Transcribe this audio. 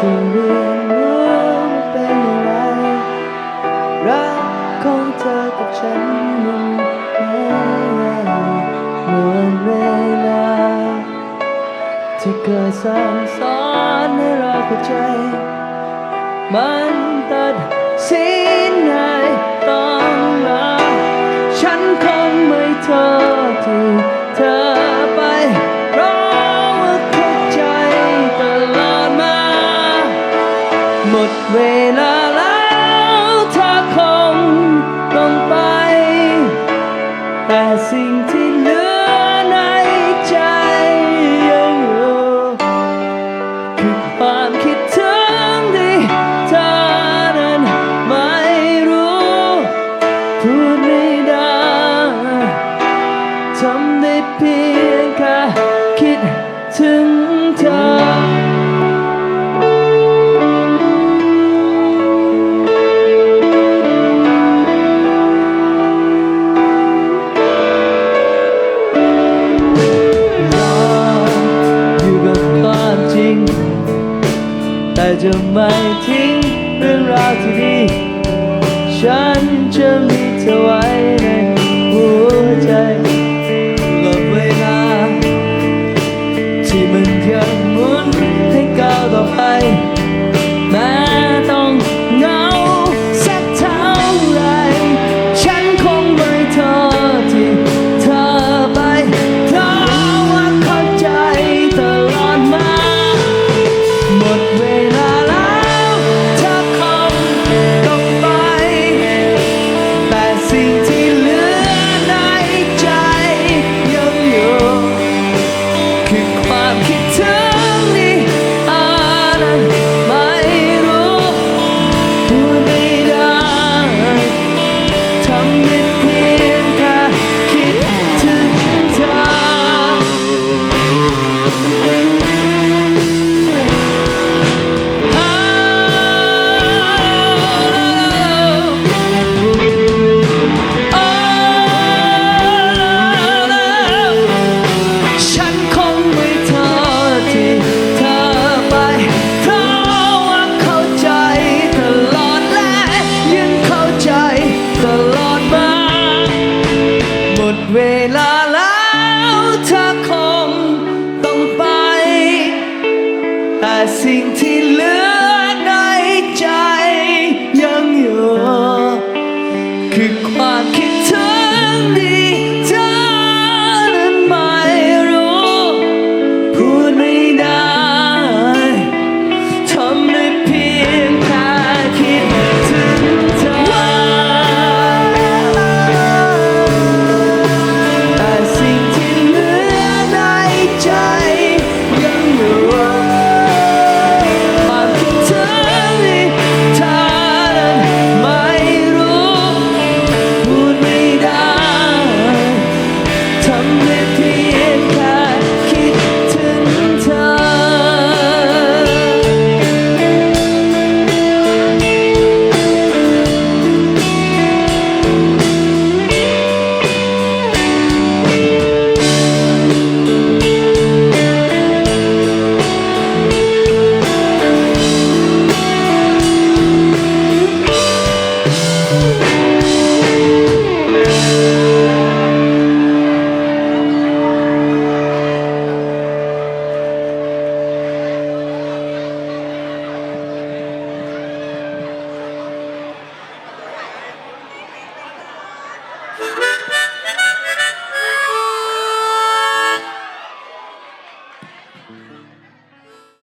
รียนรู้ว่าเป็นอะไร รักของเธอกับฉันมันเหมือนเวลา ที่เคยสั่งสอนให้เราเข้าใจ มันตัดสินให้ต้องลาฉันคงไม่โทษที่ ดเวลาแล้วเธอคงต้องไป แต่สิ่งที่เหลือในใจยังอยู่คือความคิดถึงที่เธอนั้นไม่รู้พูดไม่ได้ทำได้เพียง จะไม่ทิ้งเรื่องราวที่ดี ฉันจะมีเธอไว้ ดเวลา